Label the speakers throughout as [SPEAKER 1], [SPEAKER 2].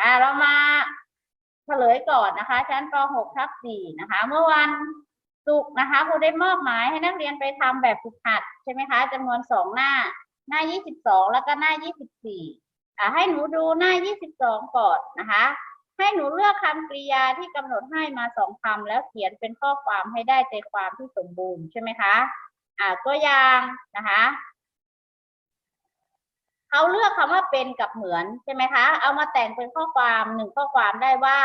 [SPEAKER 1] อ่าเรามาเฉลยก่อนนะคะ ชั้นป .6 ทับ4นะคะ เมื่อวันศุกร์นะคะครูได้มอบหมายให้นักเรียนไปทำแบบฝึกหัดใช่ไหมคะจำนวนสองหน้า หน้า 22 แล้วก็หน้า 24อ่าให้หนูดูหน้า 22 ก่อนนะคะ ให้หนูเลือกคำกริยาที่กำหนดให้มาสองคำแล้วเขียนเป็นข้อความให้ได้ใจความที่สมบูรณ์ใช่ไหมคะอ่าตัวอย่างนะคะ เขาเลือกคำว่าเป็นกับเหมือนใช่ไหมคะ เอามาแต่งเป็นข้อความหนึ่งข้อความได้ว่า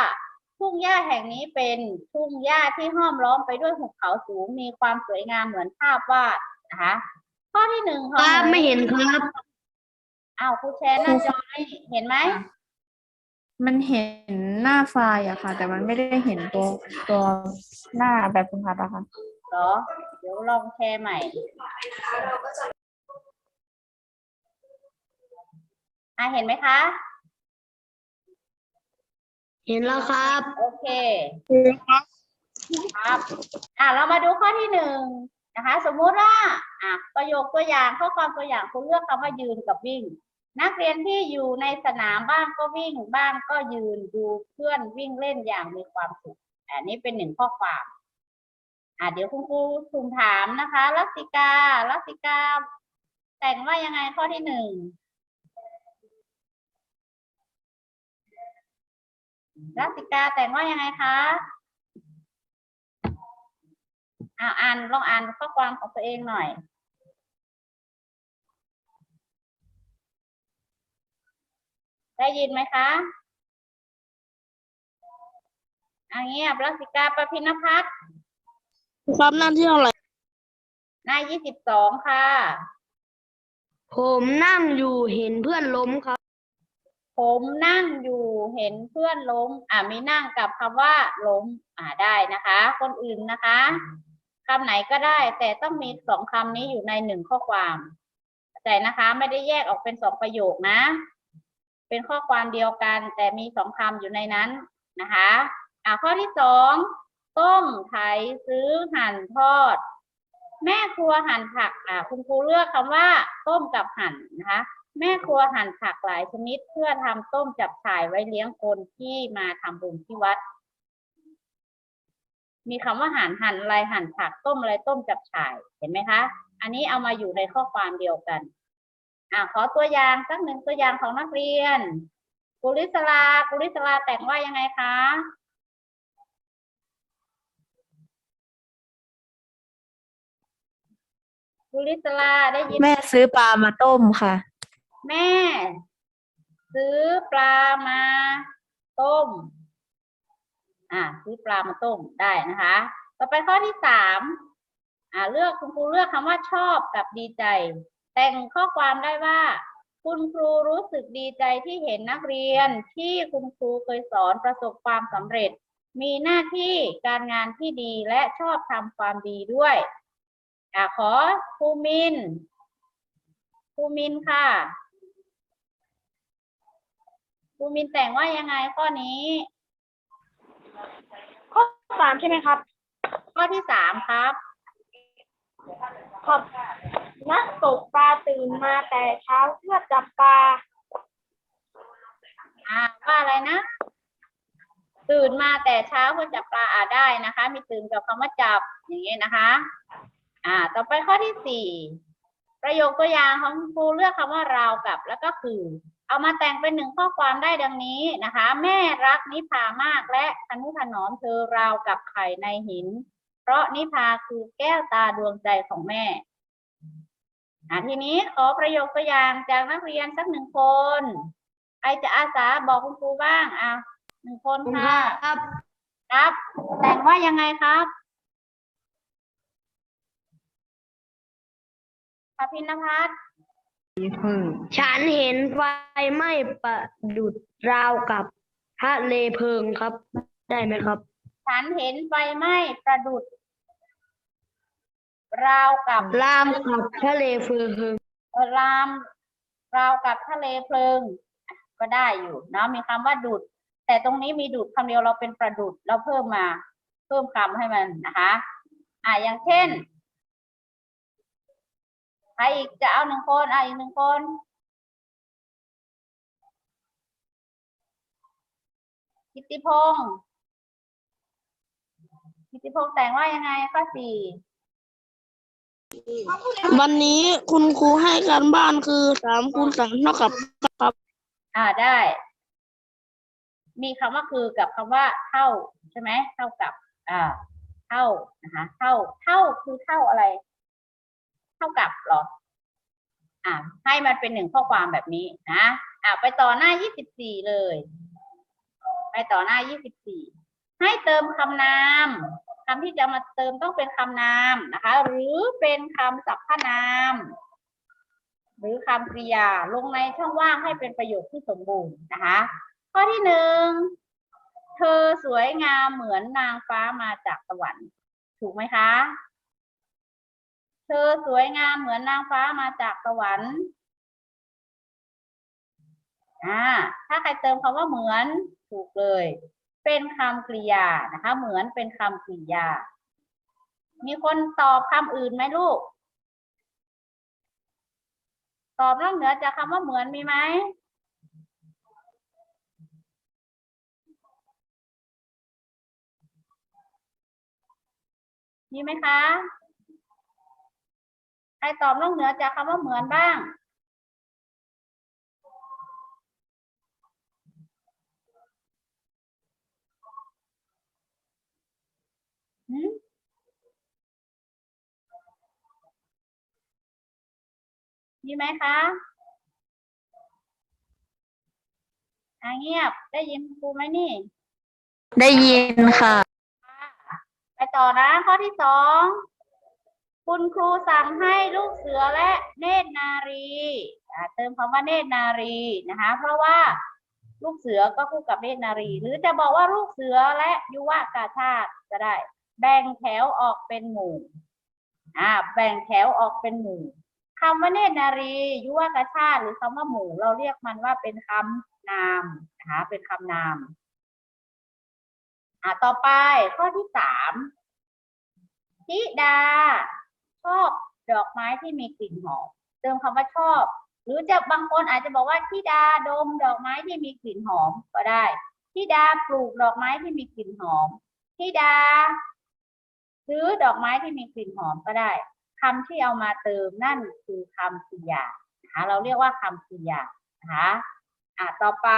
[SPEAKER 1] ทุ่งหญ้าแห่งนี้เป็นทุ่งหญ้าที่ห้อมล้อมไปด้วยหุบเขาสูงมีความสวยงามเหมือนภาพวาดนะคะข้อที่หนึ่งข
[SPEAKER 2] ค
[SPEAKER 1] อง
[SPEAKER 2] รับ
[SPEAKER 1] นู
[SPEAKER 2] ไม่เห็นครับ
[SPEAKER 1] อ้าวครูแชร์หน้าจอให้เห็นไหม
[SPEAKER 3] มันเห็นหน้าไฟล์อะค่ะ แต่มันไม่ได้เห็นตัวตัวหน้าแบบฝึกหัดอะค่ะ
[SPEAKER 1] เหรอ เดี๋ยวลองแชร์ใหม่ อะเห็นไหมคะ
[SPEAKER 2] เห็นแล้วครับ
[SPEAKER 1] โอเคครับ อะเรามาดูข้อที่หนึ่งนะคะ สมมุติว่าอะประโยคตัวอย่างข้อความตัวอย่างคุณเลือกคำว่ายืนกับวิ่ง นักเรียนที่อยู่ในสนามบ้างก็วิ่งบ้างก็ยืนดูเพื่อนวิ่งเล่นอย่างมีความสุขอันนี้เป็นหนึ่งข้อความอะเดี๋ยวคุณครูสุ่มถามนะคะลักษิกาลักษิกา แต่งว่ายังไงข้อที่หนึ่ง รัติกาแต่งว่ายังไงคะอ่าอ่านลองอ่านข้อความของตัวเองหน่อย ได้ยินไหมคะอันเงียบรัติกาประพินพัฒน์
[SPEAKER 2] ครับหน้าที่เท่าไหร่
[SPEAKER 1] หน้ายี่สิบสองค่ะ
[SPEAKER 2] ผมนั่งอยู่เห็นเพื่อนล้มครับ
[SPEAKER 1] ผมนั่งอยู่เห็นเพื่อนล้ม อ่ามีนั่งกับคำว่าล้ม อ่าได้นะคะ คนอื่นนะคะคำไหนก็ได้ แต่ต้องมีสองคำนี้อยู่ในหนึ่งข้อความแต่นะคะ ไม่ได้แยกออกเป็นสองประโยคนะ เป็นข้อความเดียวกัน แต่มีสองคำอยู่ในนั้นนะคะ อ่าข้อที่สองต้มไถซื้อหั่นทอด แม่ครัวหั่นผัก อ่าคุณครูเลือกคำว่า ต้มกับหั่นนะคะ แม่ครัวหั่นผักหลายชนิดเพื่อทำต้มจับฉ่ายไว้เลี้ยงคนที่มาทำบุญที่วัด มีคำว่าหั่นหั่นอะไรหั่นผักต้มอะไรต้มจับฉ่ายเห็นไหมคะ อันนี้เอามาอยู่ในข้อความเดียวกันอ่าขอตัวอย่างสักหนึ่งตัวอย่างของนักเรียน กุลิศลากุลิศลาแต่งว่ายังไงคะกุลิศลาได้ยิน
[SPEAKER 3] แม่ซื้อปลามาต้มค่ะ
[SPEAKER 1] แม่ ซื้อปลามาต้ม อ่า ซื้อปลามาต้มได้นะคะ ต่อไปข้อที่สามอ่า เลือกคุณครูเลือกคำว่าชอบกับดีใจ แต่งข้อความได้ว่า คุณครูรู้สึกดีใจที่เห็นนักเรียนที่คุณครูเคยสอนประสบความสำเร็จ มีหน้าที่การงานที่ดีและชอบทำความดีด้วยอ่าขอครูมินครูมินค่ะ รูมินแต่งว่ายังไงข้อนี้
[SPEAKER 2] ข้อสามใช่ไหมครับ
[SPEAKER 1] ข้อที่สามครับ
[SPEAKER 2] ครับนักตกปลาตื่นมาแต่เช้าเพื่อจับปลา
[SPEAKER 1] อ่าว่าอะไรนะ ตื่นมาแต่เช้าเพื่อจับปลาอาได้นะคะ มีตื่นกับคำว่าจับอย่างนี้นะคะ อ่า ต่อไปข้อที่สี่ประโยคตัวอย่างของคุณครูเลือกคำว่าราวกับแล้วก็คือ เอามาแต่งเป็นหนึ่งข้อความได้ดังนี้นะคะ แม่รักนิพามากและทนุถนอมเธอราวกับไข่ในหิน เพราะนิพาคือแก้วตาดวงใจของแม่อ่าทีนี้ขอประโยคตัวอย่างจากนักเรียนสักหนึ่งคนใครจะอาสาบอกคุณครูบ้างอะหนึ่งคนค่ะ
[SPEAKER 2] ครับ
[SPEAKER 1] ครับ แต่งว่ายังไงครับพระพินพัฒน์
[SPEAKER 2] ฉันเห็นไฟไหม้ประดุดราวกับทะเลเพลิงครับ ได้ไหมครับ
[SPEAKER 1] ฉันเห็นไฟไหม้ประดุด ราวกับ
[SPEAKER 2] ราวกับทะเลเพลิง
[SPEAKER 1] เอ่อรามราวกับทะเลเพลิง ก็ได้อยู่เนาะมีคำว่าดุด แต่ตรงนี้มีดุดคำเดียวเราเป็นประดุดเราเพิ่มมา เพิ่มคำให้มันนะคะ อ่าอย่างเช่นใค รอีกจะเอาหนึ่งคนอะอีกหนึ่งคนกิตติพงศ์กิตติพงศ์แต่งว่ายังไงข้อสี่
[SPEAKER 4] วันนี้คุณครูให้การบ้านคือสามคูณสามเท่ากับครับ
[SPEAKER 1] อ่าได้ มีคำว่าคือกับคำว่าเท่าใช่ไหมเท่ากับ อ่า เท่านะคะเท่า เท่าคือเท่าอะไรเท่ากับหรออ่าให้มันเป็นหนึ่งข้อความแบบนี้นะอ่าไปต่อหน้ายี่สิบสี่เลย ไปต่อหน้ายี่สิบสี่ให้เติมคำนามคำที่จะมาเติมต้องเป็นคำนามนะคะ หรือเป็นคำสรรพนาม หรือคำกริยาลงในช่องว่างให้เป็นประโยคที่สมบูรณ์นะคะ ข้อที่หนึ่งเธอสวยงามเหมือนนางฟ้ามาจากสวรรค์ถูกไหมคะ เธอสวยงามเหมือนนางฟ้ามาจากสวรรค์อ่าถ้าใครเติมคำว่าเหมือนถูกเลย เป็นคำกริยานะคะ เหมือนเป็นคำกริยา มีคนตอบคำอื่นไหมลูก ตอบนอกเหนือจากคำว่าเหมือนมีไหมมีไหมคะ ครตอบนอกเหนือจากคำว่าเหมือนบ้างหืมมีไหมคะอ่าเงียบ ได้ยินครูไหมนี่
[SPEAKER 3] ได้ยินค่ะ
[SPEAKER 1] ไปต่อนะข้อที่สอง คุณครูสั่งให้ลูกเสือและเนตรนารีเติมคำว่าเนตรนารีนะคะ เพราะว่าลูกเสือก็คู่กับเนตรนารี หรือจะบอกว่าลูกเสือและยุวกาชาติก็ได้ แบ่งแถวออกเป็นหมู่อ่าแบ่งแถวออกเป็นหมู่คำว่าเนตรนารียุวกาชาติหรือคำว่าหมู่ เราเรียกมันว่าเป็นคำนามนะคะเป็นคำนามอ่าต่อไปข้อที่สามธิดา ชอบดอกไม้ที่มีกลิ่นหอมเติมคำว่าชอบ หรือจะบางคนอาจจะบอกว่าธิดาดมดอกไม้ที่มีกลิ่นหอมก็ได้ธิดาปลูกดอกไม้ที่มีกลิ่นหอมธิดา ซื้อดอกไม้ที่มีกลิ่นหอมก็ได้คำที่เอามาเติมนั่นคือคำกริยานะคะเราเรียกว่าคำกริยานะคะอะต่อไป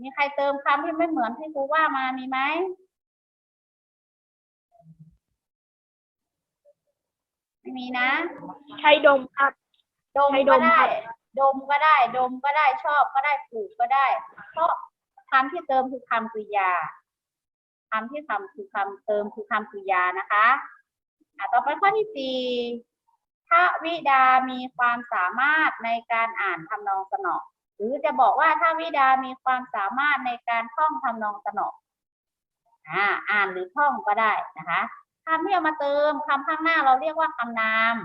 [SPEAKER 1] มีใครเติมคำที่ไม่เหมือนที่ครูว่ามามีไหม ม่มีนะ
[SPEAKER 4] ใช้ดมครับ
[SPEAKER 1] ดม
[SPEAKER 4] ใช้ด
[SPEAKER 1] ก็
[SPEAKER 4] ม
[SPEAKER 1] ได้
[SPEAKER 4] ครับ
[SPEAKER 1] ดมก็ได้ ดมก็ได้ชอบก็ได้ปลูกก็ได้ เพราะคำที่เติมคือคำกริยาคำที่ทำคือคำเติมคือคำกริยานะคะอะต่อไปข้อที่สี่พระวิดามีความสามารถในการอ่านทำนองสนอหรือจะบอกว่าถ้าวิดามีความสามารถในการท่องทำนองสนออ่าอ่านหรือท่องก็ได้นะคะ คำที่เอามาเติมคำข้างหน้าเราเรียกว่าคำนาม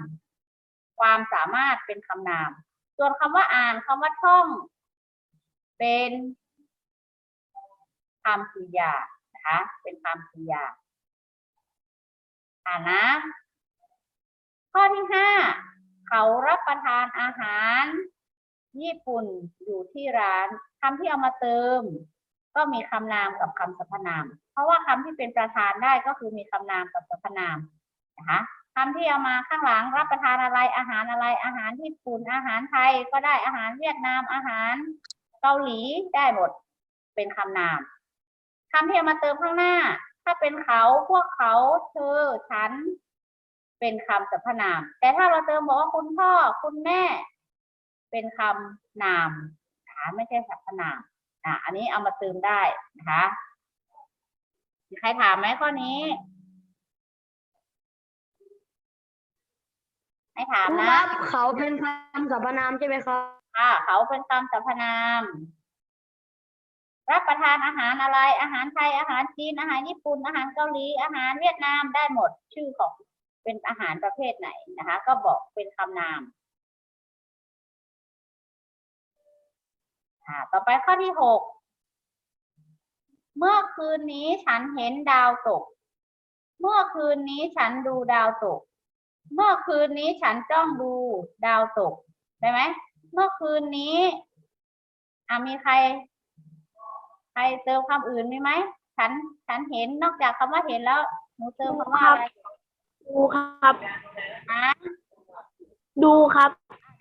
[SPEAKER 1] ความสามารถเป็นคำนาม ส่วนคำว่าอ่านคำว่าท่อง เป็นคำกริยานะคะเป็นคำกริยาอ่านนะ ข้อที่ห้าเขารับประทานอาหาร ญี่ปุ่นอยู่ที่ร้านคำที่เอามาเติม ก็มีคำนามกับคำสรรพนาม เพราะว่าคำที่เป็นประธานได้ก็คือมีคำนามกับสรรพนามนะคะคำที่เอามาข้างหลังรับประทานอะไรอาหารอะไรอาหารญี่ปุ่นอาหารไทยก็ได้อาหารเวียดนามอาหารเกาหลีได้หมดเป็นคำนามคำที่เอามาเติมข้างหน้า ถ้าเป็นเขาพวกเขาเธอฉันเป็นคำสรรพนาม แต่ถ้าเราเติมบอกว่าคุณพ่อคุณแม่ เป็นคำนามนะคะไม่ใช่สรรพนาม อะอันนี้เอามาเติมได้นะคะมีใครถามไหมข้อนี้ไม่ถาม
[SPEAKER 2] ครู
[SPEAKER 1] นะ
[SPEAKER 2] ครับเขาเป็นคำสรรพนามใช่ไหมครับ
[SPEAKER 1] ค่ะเขาเป็นคำสรรพนาม รับประทานอาหารอะไร อาหารไทย อาหารจีน อาหารญี่ปุ่น อาหารเกาหลี อาหารเวียดนามได้หมดชื่อของเป็นอาหารประเภทไหนนะคะ ก็บอกเป็นคำนาม อ่าต่อไปข้อที่หกเมื่อคืนนี้ฉันเห็นดาวตก เมื่อคืนนี้ฉันดูดาวตก เมื่อคืนนี้ฉันจ้องดูดาวตกได้ไหมเมื่อคืนนี้อ่ามีใคร ใครเติมคำอื่นมีไหมฉันฉันเห็นนอกจากคำว่าเห็นแล้วหนูเติมคำว่าอะไร
[SPEAKER 4] ดูครับ
[SPEAKER 1] นะ
[SPEAKER 4] ดูครับ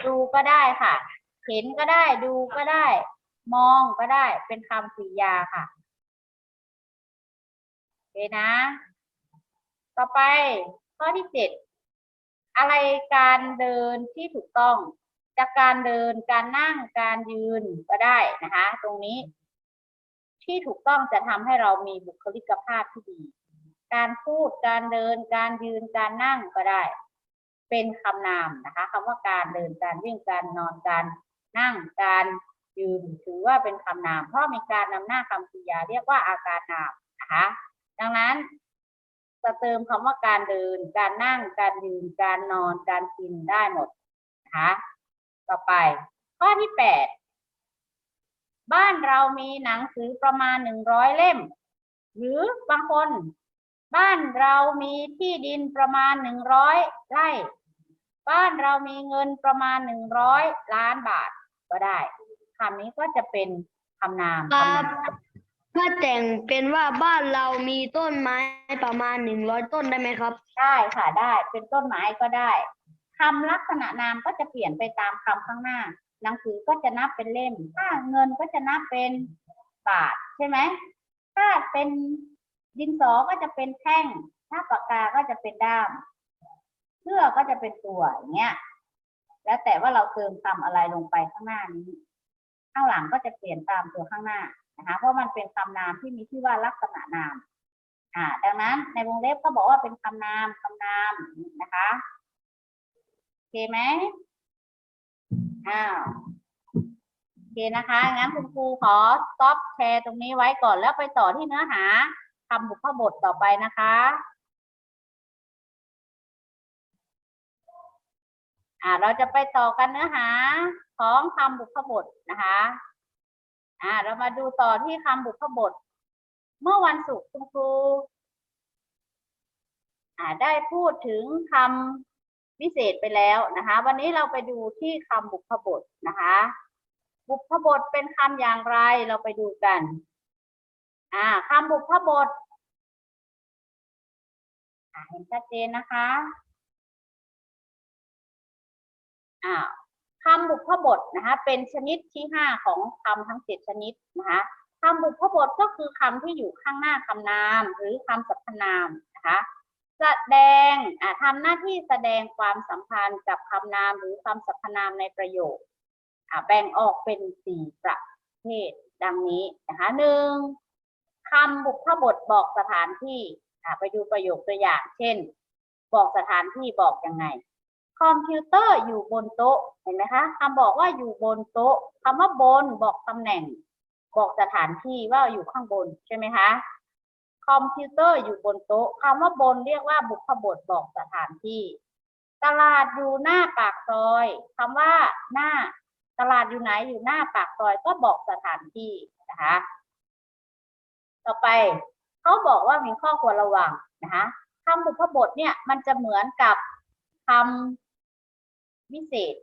[SPEAKER 1] ดูก็ได้ค่ะ เห็นก็ได้ ดูก็ได้ มองก็ได้เป็นคำกริยาค่ะโอเคนะ ต่อไปข้อที่เจ็ดอะไรการเดินที่ถูกต้อง จากการเดินการนั่งการยืนก็ได้นะคะ ตรงนี้ ที่ถูกต้องจะทำให้เรามีบุคลิกภาพที่ดี การพูดการเดินการยืนการนั่งก็ได้ เป็นคำนามนะคะคำว่าการเดินการวิ่งการนอนการนั่งการ ยืนถือว่าเป็นคำนาม เพราะมีการนำหน้าคำกริยา เรียกว่าอาการนามนะคะดังนั้นจะเติมคำว่าการเดิน การนั่ง การยืน การนอน การกินได้หมดนะคะต่อไป ข้อที่แปดบ้านเรามีหนังสือประมาณหนึ่งร้อยเล่ม หรือบางคน บ้านเรามีที่ดินประมาณหนึ่งร้อยไร่ บ้านเรามีเงินประมาณหนึ่งร้อยล้านบาทก็ได้ คำนี้ก็จะเป็นคำนาม
[SPEAKER 2] ครับ
[SPEAKER 1] คำนาม
[SPEAKER 2] ถ้าแต่งเป็นว่าบ้านเรามีต้นไม้ประมาณหนึ่งร้อยต้นได้ไหมครับ
[SPEAKER 1] ได้ค่ะได้เป็นต้นไม้ก็ได้คำลักษณะนามก็จะเปลี่ยนไปตามคำข้างหน้า หนังสือก็จะนับเป็นเล่ม ถ้าเงินก็จะนับเป็นบาทใช่ไหม ถ้าเป็นดินสอก็จะเป็นแท่ง ถ้าปากกาก็จะเป็นด้ามเสื้อก็จะเป็นตัวอย่างเงี้ย แล้วแต่ว่าเราเติมคำอะไรลงไปข้างหน้านี้ ข้างหลังก็จะเปลี่ยนตามตัวข้างหน้านะคะเพราะมันเป็นคำนามที่มีชื่อว่าลักษณะนามอ่าดังนั้นในวงเล็บก็บอกว่าเป็นคำนามคำนามนะคะโอเคไหมอ้าวโอเคนะคะงั้นคุณครูขอสต็อปแชร์ตรงนี้ไว้ก่อนแล้วไปต่อที่เนื้อหาคำบุพบทต่อไปนะคะอ่าเราจะไปต่อกันเนื้อหา ของคำบุพบทนะคะอ่าเรามาดูต่อที่คำบุพบท เมื่อวันศุกร์คุณครูอ่าได้พูดถึงคำวิเศษไปแล้วนะคะ วันนี้เราไปดูที่คำบุพบทนะคะ บุพบทเป็นคำอย่างไรเราไปดูกันอ่าคำบุพบทเห็นชัดเจนนะคะอ่า คำบุพบทนะคะเป็นชนิดที่ห้าของคำทั้งเจ็ดชนิดนะคะคำบุพบทก็คือคำที่อยู่ข้างหน้าคำนาม หรือคำสรรพนามนะคะแสดงอ่าทำหน้าที่แสดงความสัมพันธ์กับคำนามหรือคำสรรพนามในประโยคแบ่งออกเป็นสี่ประเภทดังนี้นะคะหนึ่งคำบุพบทบอกสถานที่ไปดูประโยคตัวอย่าง เช่น บอกสถานที่บอกยังไง คอมพิวเตอร์อยู่บนโต๊ะเห็นไหมคะคำบอกว่าอยู่บนโต๊ะคำว่าบนบอกตำแหน่ง บอกสถานที่ว่าอยู่ข้างบนใช่ไหมคะคอมพิวเตอร์อยู่บนโต๊ะคำว่าบนเรียกว่าบุพบทบอกสถานที่ ตลาดอยู่หน้าปากซอยคำว่าหน้า ตลาดอยู่ไหนอยู่หน้าปากซอยก็บอกสถานที่นะคะต่อไปเขาบอกว่ามีข้อควรระวังนะคะคำบุพบทเนี่ยมันจะเหมือนกับคำ วิเศษ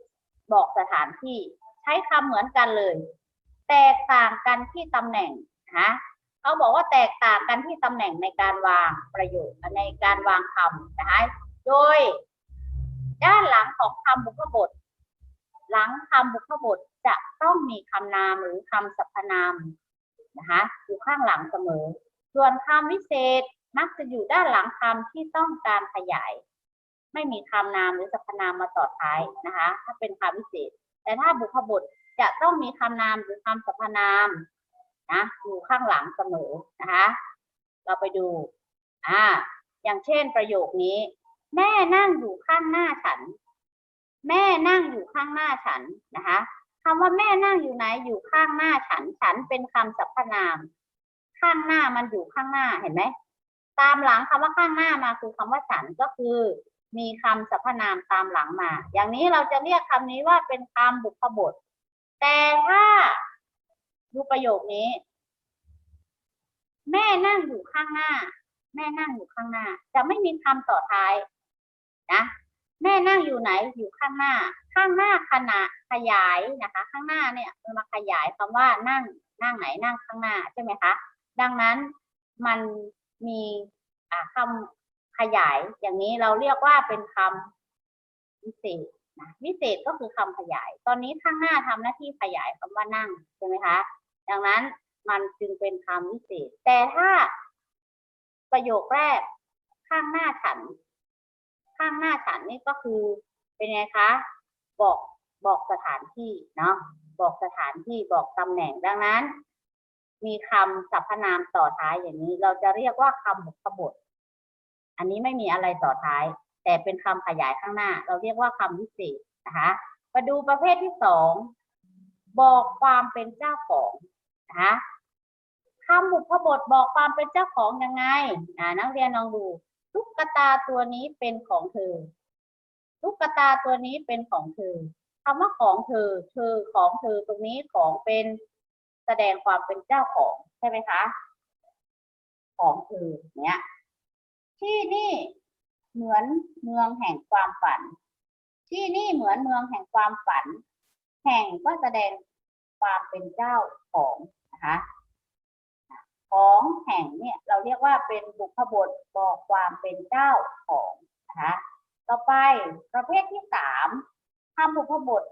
[SPEAKER 1] บอกสถานที่ ใช้คำเหมือนกันเลย แตกต่างกันที่ตำแหน่งนะคะเขาบอกว่าแตกต่างกันที่ตำแหน่งในการวางประโยคในการวางคำนะคะโดย ด้านหลังของคำบุพบท หลังคำบุพบทจะต้องมีคำนามหรือคำสรรพนามนะคะอยู่ข้างหลังเสมอ ส่วนคำวิเศษมักจะอยู่ด้านหลังคำที่ต้องการขยาย ไม่มีคำนามหรือสรรพนามมาต่อท้ายนะคะ ถ้าเป็นคำวิเศษ แต่ถ้าบุพบทจะต้องมีคำนามหรือคำสรรพนามนะอยู่ข้างหลังเสมอนะคะ เราไปดูอ่าอย่างเช่นประโยคนี้ แม่นั่งอยู่ข้างหน้าฉัน แม่นั่งอยู่ข้างหน้าฉันนะคะคำว่าแม่นั่งอยู่ไหนอยู่ข้างหน้าฉัน ฉันเป็นคำสรรพนาม ข้างหน้ามันอยู่ข้างหน้าเห็นไหมตามหลังคำว่าข้างหน้ามาคือคำว่าฉันก็คือ มีคำสรรพนามตามหลังมา อย่างนี้เราจะเรียกคำนี้ว่าเป็นคำบุพบท แต่ถ้าดูประโยคนี้ แม่นั่งอยู่ข้างหน้า แม่นั่งอยู่ข้างหน้า จะไม่มีคำต่อท้ายนะแม่นั่งอยู่ไหนอยู่ข้างหน้า ข้างหน้าขณะขยายนะคะ ข้างหน้าเนี่ยมันมาขยายคำว่านั่งนั่งไหนนั่งข้างหน้าใช่ไหมคะ ดังนั้นมันมีอ่าคำ ขยายอย่างนี้เราเรียกว่าเป็นคำวิเศษนะวิเศษก็คือคำขยาย ตอนนี้ข้างหน้าทำหน้าที่ขยายคำว่านั่งใช่ไหมคะ ดังนั้นมันจึงเป็นคำวิเศษ แต่ถ้าประโยคแรกข้างหน้าฉัน ข้างหน้าฉันนี่ก็คือเป็นไงคะ บอกบอกสถานที่เนาะบอกสถานที่บอกตำแหน่งดังนั้น มีคำสรรพนามต่อท้ายอย่างนี้ เราจะเรียกว่าคำบุพบท อันนี้ไม่มีอะไรต่อท้าย แต่เป็นคำขยายข้างหน้า เราเรียกว่าคำวิเศษนะคะมาดูประเภทที่สองบอกความเป็นเจ้าของนะคะคำบุพบทบอกความเป็นเจ้าของยังไงนักเรียนลองดูตุ๊กตาตัวนี้เป็นของเธอตุ๊กตาตัวนี้เป็นของเธอคำว่าของเธอเธอของเธอตรงนี้ของเป็นแสดงความเป็นเจ้าของใช่ไหมคะ ของเธอเนี่ย ที่นี่เหมือนเมืองแห่งความฝัน ที่นี่เหมือนเมืองแห่งความฝัน แห่งก็แสดงความเป็นเจ้าของนะคะของแห่งเนี่ยเราเรียกว่าเป็นบุพบทบอกความเป็นเจ้าของนะคะต่อไปประเภทที่สามคำบุพบท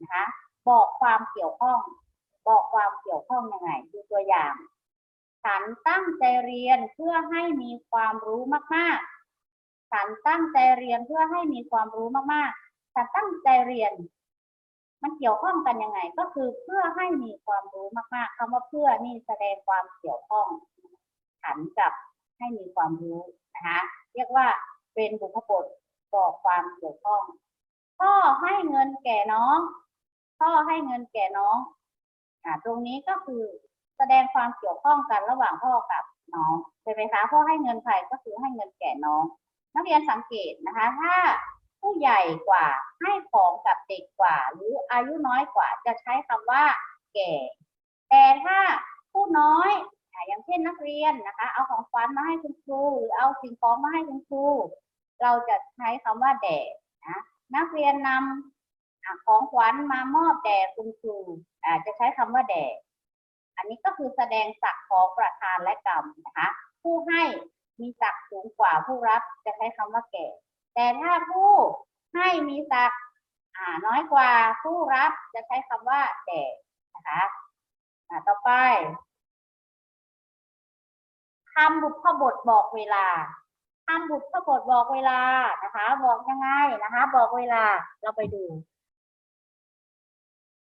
[SPEAKER 1] นะคะบอกความเกี่ยวข้อง บอกความเกี่ยวข้องยังไงดูตัวอย่าง ฉันตั้งใจเรียนเพื่อให้มีความรู้มาก ๆ ฉันตั้งใจเรียนเพื่อให้มีความรู้มาก ๆ ฉันตั้งใจเรียน มันเกี่ยวข้องกันยังไง ก็คือเพื่อให้มีความรู้มาก ๆคำว่าเพื่อนี่แสดงความเกี่ยวข้อง ฉันกับให้มีความรู้นะคะเรียกว่าเป็นบุพบทบอกความเกี่ยวข้องพ่อให้เงินแก่น้อง พ่อให้เงินแก่น้องอ่าตรงนี้ก็คือ แสดงความเกี่ยวข้องกันระหว่างพ่อกับน้องใช่ไหมคะพ่อให้เงินใครก็คือให้เงินแก่น้อง นักเรียนสังเกตนะคะ ถ้าผู้ใหญ่กว่าให้ของกับเด็กกว่า หรืออายุน้อยกว่าจะใช้คำว่า แก่ แต่ถ้าผู้น้อยอย่างเช่นนักเรียนนะคะ เอาของขวัญมาให้คุณครูหรือเอาสิ่งของมาให้คุณครูเราจะใช้คำว่าแด่นะนักเรียนนำอ่าของขวัญมามอบแด่คุณครูอาจะใช้คำว่าแด่ อันนี้ก็คือแสดงศักดิ์ของประธานและกรรมนะคะผู้ให้มีศักดิ์สูงกว่าผู้รับจะใช้คำว่าแก่ แต่ถ้าผู้ให้มีศักดิ์น้อยกว่าผู้รับจะใช้คำว่าแก่นะคะต่อไปคำบุพบทบอกเวลาคำบุพบทบอกเวลานะคะ บอกยังไงนะคะ บอกเวลาเราไปดู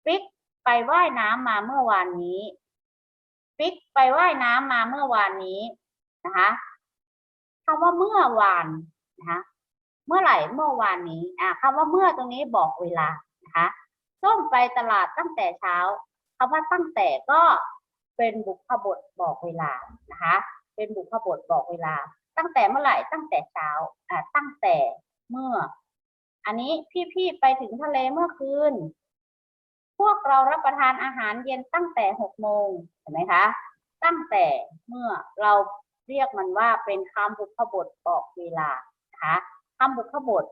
[SPEAKER 1] ปิ๊กไปว่ายน้ำมาเมื่อวานนี้ ปิ๊กไปว่ายน้ำมาเมื่อวานนี้นะคะคำว่าเมื่อวานนะคะเมื่อไหร่เมื่อวานนี้อ่าคำว่าเมื่อตรงนี้บอกเวลานะคะส้มไปตลาดตั้งแต่เช้าคำว่าตั้งแต่ก็เป็นบุพบทบอกเวลานะคะ เป็นบุพบทบอกเวลา ตั้งแต่เมื่อไหร่ตั้งแต่เช้าอ่าตั้งแต่เมื่อ อันนี้พี่ๆไปถึงทะเลเมื่อคืน วกเรารับประทานอาหารเย็นตั้งแต่หกโมงเห็นไหมคะ ตั้งแต่เมื่อเราเรียกมันว่าเป็นคำบุพบทบอกเวลานะคะคำบุพบท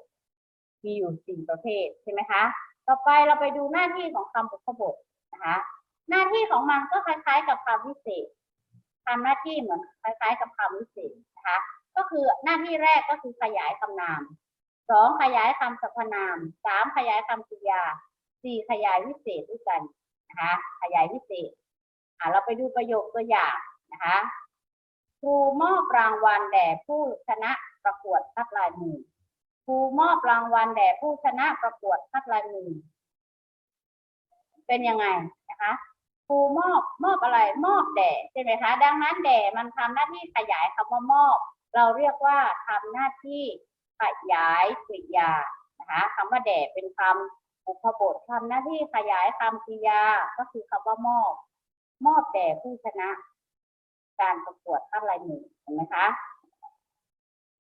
[SPEAKER 1] มีอยู่สี่ประเภทใช่ไหมคะ ต่อไปเราไปดูหน้าที่ของคำบุพบทนะคะ หน้าที่ของมันก็คล้ายๆ กับคำวิเศษทำหน้าที่เหมือนคล้าย ๆ กับคำวิเศษนะคะ ก็คือหน้าที่แรกก็คือขยายคำนามสองขยายคำสรรพนามสามขยายคำกริยา สี่ขยายวิเศษด้วยกันนะคะขยายวิเศษอ่าเราไปดูประโยคตัวอย่างนะคะครูมอบรางวัลแด่ผู้ชนะประกวดคัดลายมือครูมอบรางวัลแด่ผู้ชนะประกวดคัดลายมือเป็นยังไงนะคะครูมอบมอบอะไรมอบแด่ใช่ไหมคะดังนั้นแด่มันทำหน้าที่ขยายคำว่ามอบ เราเรียกว่าทำหน้าที่ขยายกริยานะคะคำว่าแด่เป็นคำ อุปบททำหน้าที่ขยายคำกริยา ก็คือคำว่ามอบ มอบแด่ผู้ชนะ การประกวดข้างลายมือเห็นไหมคะ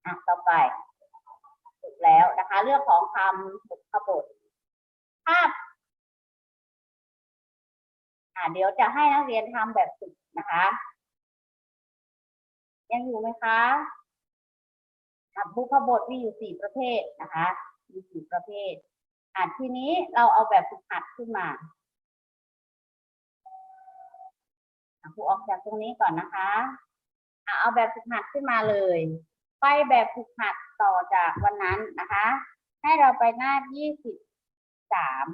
[SPEAKER 1] อะต่อไปถูกแล้วนะคะ เรื่องของคำบุพบทภาพอะเดี๋ยวจะให้นักเรียนทำแบบฝึกนะคะ ยังอยู่ไหมคะอะบุพบทมีอยู่สี่ประเภทนะคะ มีสี่ประเภท อะทีนี้เราเอาแบบฝึกหัดขึ้นมาอะครูออกจากตรงนี้ก่อนนะคะอะเอาแบบฝึกหัดขึ้นมาเลย ไปแบบฝึกหัดต่อจากวันนั้นนะคะ ให้เราไปหน้ายี่สิบสาม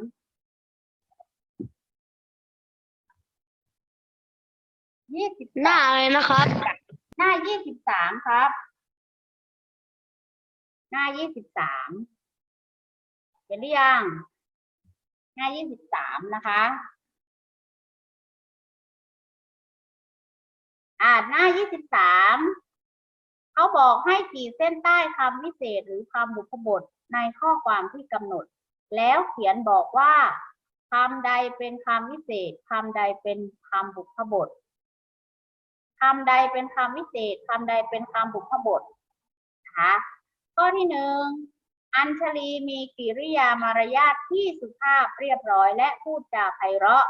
[SPEAKER 1] ยี่สิบ
[SPEAKER 2] หน้าอะไรนะครับ
[SPEAKER 1] หน้ายี่สิบสามครับ หน้ายี่สิบสาม เห็นหรือยังหน้ายี่สิบสามนะคะ อ่าหน้ายี่สิบสามเขาบอกให้ขีดเส้นใต้คำวิเศษหรือคำบุพบทในข้อความที่กำหนด แล้วเขียนบอกว่าคำใดเป็นคำวิเศษคำใดเป็นคำบุพบทคำใดเป็นคำวิเศษคำใดเป็นคำบุพบทนะคะข้อที่หนึ่ง อัญชลีมีกิริยามารยาทที่สุภาพเรียบร้อย และพูดจาไพเราะ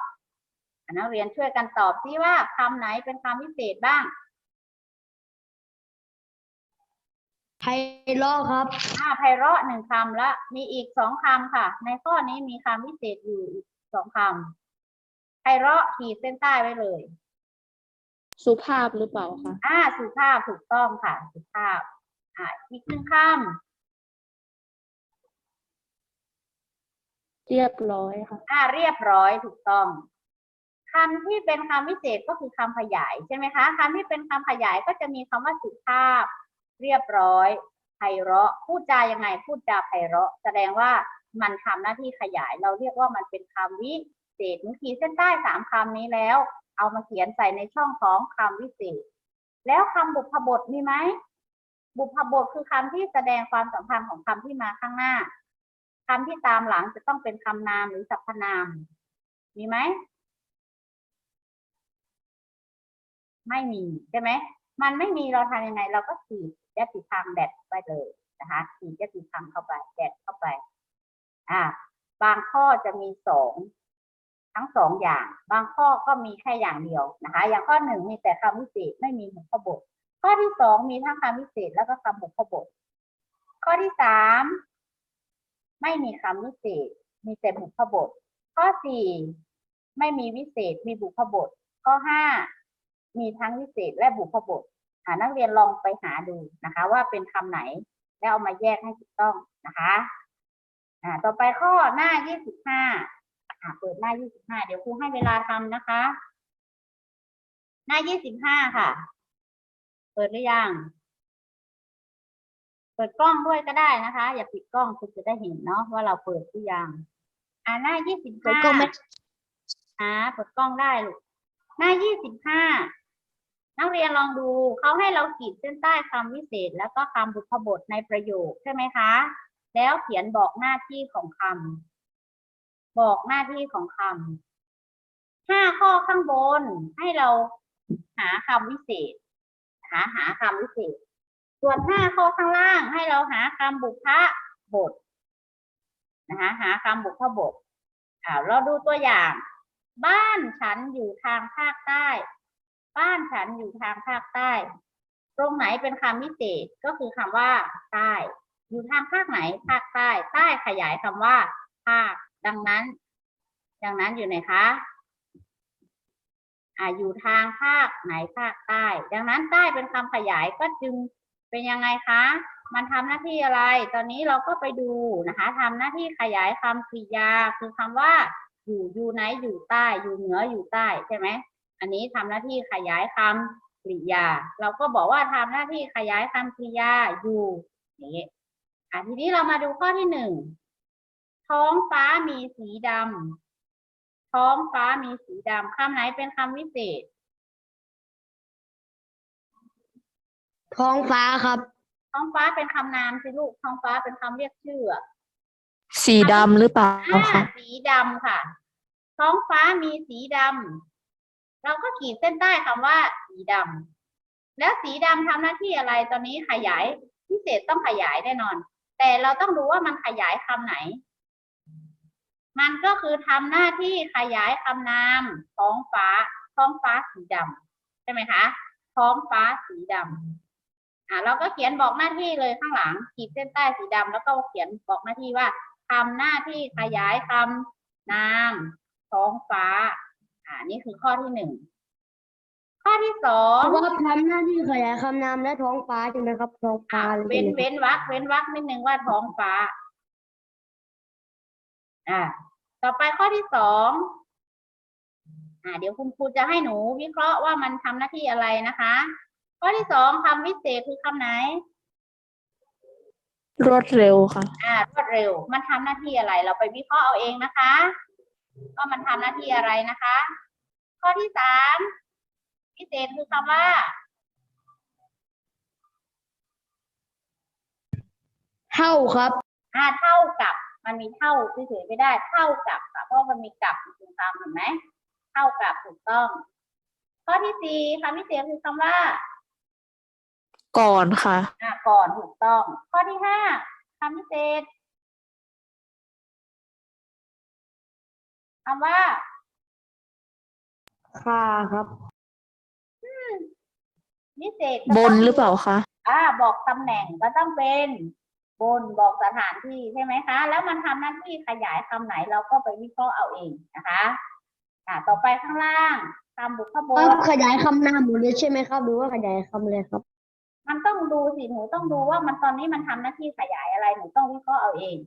[SPEAKER 1] อะนักเรียนช่วยกันตอบซิว่าคำไหนเป็นคำวิเศษบ้าง
[SPEAKER 2] ไพเราะครับ
[SPEAKER 1] อ่าไพเราะหนึ่งคำละมีอีกสองคำค่ะ ในข้อนี้มีคำวิเศษอยู่อีกสองคำไพเราะขีดเส้นใต้ไว้เลย
[SPEAKER 3] สุภาพหรือเปล่าคะ
[SPEAKER 1] อ่า สุภาพถูกต้องค่ะ สุภาพ อ่าอีกหนึ่งค
[SPEAKER 3] เรียบร้อยค่ะ
[SPEAKER 1] อ่าเรียบร้อยถูกต้องคำที่เป็นคำวิเศษก็คือคำขยายใช่ไหมคะคำที่เป็นคำขยายก็จะมีคำว่าสุภาพ เรียบร้อยไพเราะ พูดจายังไง พูดจาไพเราะ แสดงว่ามันทำหน้าที่ขยาย เราเรียกว่ามันเป็นคำวิเศษหนูขีดเส้นใต้สามคำนี้แล้ว เอามาเขียนใส่ในช่องของคำวิเศษ แล้วคำบุพบทมีไหมบุพบทคือคำที่แสดงความสัมพันธ์ของคำที่มาข้างหน้า คำที่ตามหลังจะต้องเป็นคำนามหรือสรรพนาม มีไหม ไม่มีใช่ไหม มันไม่มีเราทำยังไง เราก็ขีดยติธรรมแดดไปเลยนะคะขีดยติธรรมเข้าไปแดดเข้าไป อ่า บางข้อจะมีสองทั้งสองอย่าง บางข้อก็มีแค่อย่างเดียวนะคะ อย่างข้อหนึ่งมีแต่คำวิเศษไม่มีบุพบท ข้อที่สองมีทั้งคำวิเศษแล้วก็คำบุพบท ข้อที่สาม ไม่มีคำวิเศษ มีแต่บุพบท ข้อสี่ไม่มีวิเศษ มีบุพบท ข้อห้ามีทั้งวิเศษและบุพบทหานักเรียนลองไปหาดูนะคะ ว่าเป็นคำไหน แล้วเอามาแยกให้ถูกต้องนะคะต่อไปข้อหน้ายี่สิบห้าอ่าเปิดหน้ายี่สิบห้าเดี๋ยวครูให้เวลาทำนะคะ หน้ายี่สิบห้าค่ะ เปิดหรือยัง เปิดกล้องด้วยก็ได้นะคะ อย่าปิดกล้องคุณจะได้เห็นเนาะว่าเราเปิดหรือยังอ่าหน้ายี่สิบ
[SPEAKER 2] เปิด
[SPEAKER 1] ห้าก
[SPEAKER 2] ล้องไหม
[SPEAKER 1] อ่าเปิดกล้องได้ลูกหน้ายี่สิบห้านักเรียนลองดูเขาให้เราขีดเส้นใต้คำวิเศษ แล้วก็คำบุพบทในประโยคใช่ไหมคะ แล้วเขียนบอกหน้าที่ของคำบอกหน้าที่ของคำห้าข้อข้างบนให้เราหาคำวิเศษ หาหาคำวิเศษ ส่วนห้าข้อข้างล่างให้เราหาคำบุพบทนะคะหาคำบุพบทอ่าเราดูตัวอย่าง บ้านฉันอยู่ทางภาคใต้ บ้านฉันอยู่ทางภาคใต้ ตรงไหนเป็นคำวิเศษก็คือคำว่า ใต้ อยู่ทางภาคไหนภาคใต้ ใต้ขยายคำว่า ภาค ดังนั้น ดังนั้นอยู่ไหนคะอ่าอยู่ทางภาคไหนภาคใต้ ดังนั้นใต้เป็นคำขยายก็จึง เป็นยังไงคะ มันทำหน้าที่อะไร ตอนนี้เราก็ไปดูนะคะทำหน้าที่ขยายคำกริยา คือคำว่า อยู่อยู่ไหนอยู่ใต้ อยู่เหนืออยู่ใต้ใช่ไหมอันนี้ทำหน้าที่ขยายคำกริยา เราก็บอกว่าทำหน้าที่ขยายคำกริยาอยู่นี้อะทีนี้เรามาดูข้อที่หนึ่งท้องฟ้ามีสีดำท้องฟ้ามีสีดำคำไหนเป็นคำวิเศษ
[SPEAKER 2] ท้องฟ้าครับ
[SPEAKER 1] ท้องฟ้าเป็นคำนามสิลูก ท้องฟ้าเป็นคำเรียกชื่ออะ
[SPEAKER 3] สีดำหรือเปล่า
[SPEAKER 1] อ่า
[SPEAKER 3] คะ
[SPEAKER 1] สีดำค่ะ ท้องฟ้ามีสีดำเราก็ขีดเส้นใต้คำว่า สีดำแล้วสีดำทำหน้าที่อะไรตอนนี้ขยาย พิเศษต้องขยายแน่นอน แต่เราต้องดูว่ามันขยายคำไหน มันก็คือทำหน้าที่ขยายคำนาม ท้องฟ้า ท้องฟ้าสีดำใช่ไหมคะ ท้องฟ้าสีด อ่าเราก็เขียนบอกหน้าที่เลยข้างหลังขีดเส้นใต้สีดำแล้วก็เขียนบอกหน้าที่ว่าทำหน้าที่ขยายคำนามท้องฟ้า อ่านี่คือข้อที่หนึ่งข้อที่สอง
[SPEAKER 2] ว่าทำหน้าที่ขยายคำนามและท้องฟ้าใช่ไหมครับท้องฟ้า
[SPEAKER 1] อะ
[SPEAKER 2] อะไร
[SPEAKER 1] เว้น
[SPEAKER 2] เนี่ย
[SPEAKER 1] เว้นวรรคเว้นวรรคนิดนึงว่าท้องฟ้า อ่า ต่อไปข้อที่สองอ่า เดี๋ยวคุณครูจะให้หนูวิเคราะห์ว่ามันทำหน้าที่อะไรนะคะ ข้อที่สองคำวิเศษคือคำไหน
[SPEAKER 3] รวดเร็วค่ะ
[SPEAKER 1] อ่ารวดเร็ว มันทำหน้าที่อะไร เราไปวิเคราะห์เอาเองนะคะว่ามันทำหน้าที่อะไรนะคะ ข้อที่สามพิเศษคือคำว่า
[SPEAKER 2] เท่าครับ
[SPEAKER 1] อ่าเท่ากับ มันมีเท่าเฉยๆไม่ได้ เท่ากับค่ะเพราะมันมีกับอยู่ตรงคำเห็นไหมเท่ากับถูกต้อง ข้อที่สี่คำพิเศษคือคำว่า
[SPEAKER 3] ก่อนค่ะ
[SPEAKER 1] อ่าก่อนถูกต้อง ข้อที่ห้าคำพิเศษคำว่า
[SPEAKER 2] ค่าครับ
[SPEAKER 1] พิเศษก็
[SPEAKER 3] บ
[SPEAKER 1] ต้
[SPEAKER 3] น
[SPEAKER 1] ง
[SPEAKER 3] หรือเปล่าคะ
[SPEAKER 1] อ่า บอกตำแหน่งก็ต้องเป็น บนบอกสถานที่ใช่ไหมคะ แล้วมันทำหน้าที่ขยายคำไหนเราก็ไปวิเคราะห์เอาเองนะคะ อ่า ต่อไปข้างล่างคำบุพบ
[SPEAKER 2] ครั
[SPEAKER 1] ท
[SPEAKER 2] บขยายคำนามหมดเลยใช่ไหมครับ หรือว่าขยายคำอะไรครับ
[SPEAKER 1] มันต้องดูสิหนูต้องดูว่ามันตอนนี้มันทำหน้าที่ขยายอะไรหนูต้องวิเคราะห์เอาเอง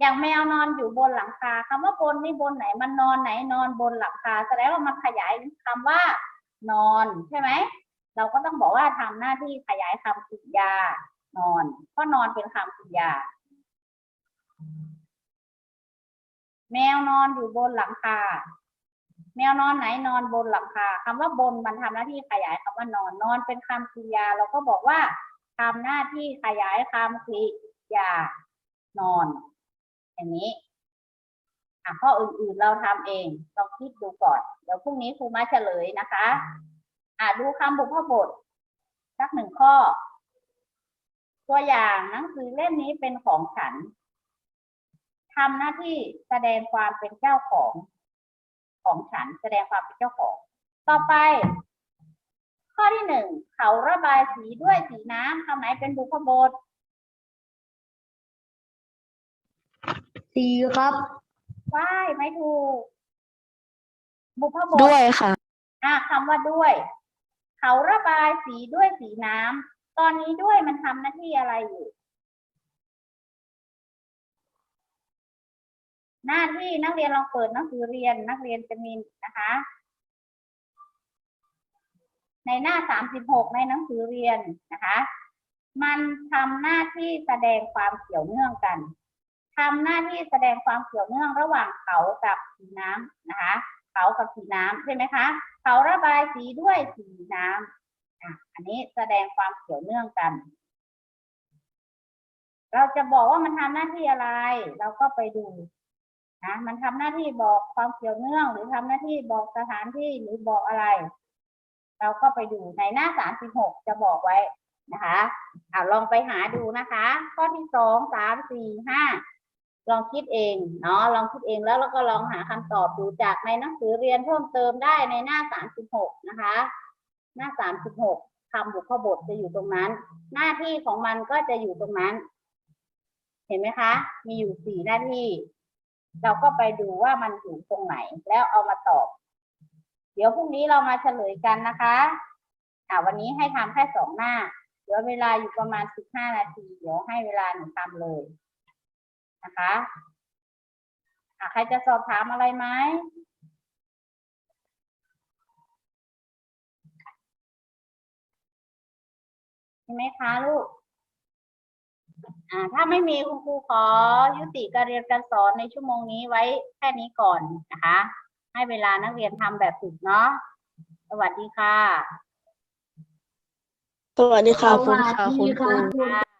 [SPEAKER 1] อย่างแมวนอนอยู่บนหลังคาคำว่าบนนี่บนไหน มันนอนไหนนอนบนหลังคาแสดงว่ามันขยายคำว่า นอนใช่ไหมเราก็ต้องบอกว่าทำหน้าที่ขยายคำกริยานอนเพราะนอนเป็นคำกริยา แมวนอนอยู่บนหลังคา แมวนอนไหนนอนบนหลังคาคำว่าบนมันทำหน้าที่ขยายคำว่านอนนอนเป็นคำกริยา เราก็บอกว่าทำหน้าที่ขยายคำกริยานอนอย่างนี้อะข้ออื่นๆเราทำเองลองคิดดูก่อน เดี๋ยวพรุ่งนี้ครูมาเฉลยนะคะอะดูคำบุพบทสักหนึ่งข้อ ตัวอย่างหนังสือเล่มนี้เป็นของฉันทำหน้าที่แสดงความเป็นเจ้าของ ของฉันแสดงความเป็นเจ้าของ ต่อไป ข้อที่หนึ่งเขาระบายสีด้วยสีน้ำคำไหนเป็นบุพบท
[SPEAKER 2] สีครับ
[SPEAKER 1] ว่ายไม่ถูก บุพบท
[SPEAKER 3] ด้วยค่ะ
[SPEAKER 1] อะคำว่าด้วย เขาระบายสีด้วยสีน้ำตอนนี้ด้วยมันทำหน้าที่อะไรอยู่ หน้าที่นักเรียนลองเปิดหนังสือเรียนนักเรียนจะมีนะคะ ในหน้าสามสิบหกในหนังสือเรียนนะคะ มันทำหน้าที่แสดงความเกี่ยวเนื่องกันทำหน้าที่แสดงความเกี่ยวเนื่องระหว่างเขากับสีน้ำนะคะ เขากับสีน้ำใช่ไหมคะ เขาระบายสีด้วยสีน้ำอะอันนี้แสดงความเกี่ยวเนื่องกันเราจะบอกว่ามันทำหน้าที่อะไร เราก็ไปดู นะมันทำหน้าที่บอกความเกี่ยวเนื่อง หรือทำหน้าที่บอกสถานที่หรือบอกอะไร เราก็ไปดูในหน้าสามสิบหกจะบอกไว้นะคะอ่าลองไปหาดูนะคะ ข้อที่สองสามสี่ห้าลองคิดเองเนาะลองคิดเองแล้วเราก็ลองหาคำตอบดูจากในหนังสือเรียนเพิ่มเติมได้ในหน้าสามสิบหกนะคะ หน้าสามสิบหกคำบุพบทจะอยู่ตรงนั้น หน้าที่ของมันก็จะอยู่ตรงนั้น เห็นไหมคะ มีอยู่สี่หน้าที่ เราก็ไปดูว่ามันอยู่ตรงไหนแล้วเอามาตอบ เดี๋ยวพรุ่งนี้เรามาเฉลยกันนะคะอ่าวันนี้ให้ทำแค่สองหน้าเหลือเวลาอยู่ประมาณสิบห้านาที เดี๋ยวให้เวลาหนูทำเลยนะคะอะใครจะสอบถามอะไรไหมใช่ไหมคะลูก อ่าถ้าไม่มีคุณครูขอยุติการเรียนการสอนในชั่วโมงนี้ไว้แค่นี้ก่อนนะคะ ให้เวลานักเรียนทำแบบฝึกเนาะสวัสดีค่ะ
[SPEAKER 4] สวัสดีครับ
[SPEAKER 3] ขอบคุณค่ะคุณครู
[SPEAKER 2] สวัสดีรับ